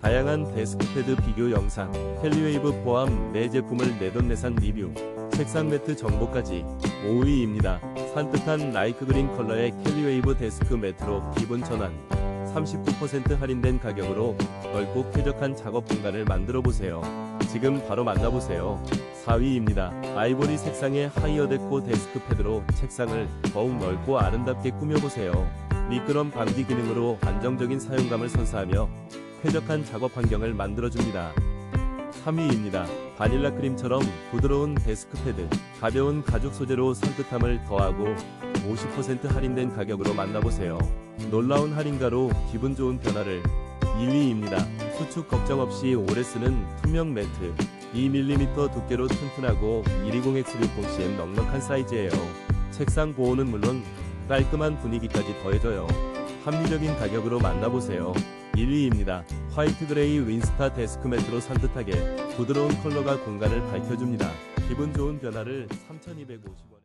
다양한 데스크패드 비교 영상, 캘리웨이브 포함 내 제품을 내돈내산 리뷰, 책상 매트 정보까지 5위입니다. 산뜻한 라이크 그린 컬러의 캘리웨이브 데스크 매트로 기본 전환 39% 할인된 가격으로 넓고 쾌적한 작업 공간을 만들어 보세요. 지금 바로 만나보세요. 4위입니다. 아이보리 색상의 하이어 데코 데스크 패드로 책상을 더욱 넓고 아름답게 꾸며보세요. 미끄럼 방지 기능으로 안정적인 사용감을 선사하며 쾌적한 작업 환경을 만들어줍니다. 3위입니다. 바닐라 크림처럼 부드러운 데스크 패드, 가벼운 가죽 소재로 산뜻함을 더하고 50% 할인된 가격으로 만나보세요. 놀라운 할인가로 기분 좋은 변화를 2위입니다. 수축 걱정 없이 오래 쓰는 투명 매트 2mm 두께로 튼튼하고 120X60cm 넉넉한 사이즈예요. 책상 보호는 물론 깔끔한 분위기까지 더해져요. 합리적인 가격으로 만나보세요. 1위입니다. 화이트 그레이 윈스타 데스크 매트로 산뜻하게 부드러운 컬러가 공간을 밝혀줍니다. 기분 좋은 변화를 3,250원.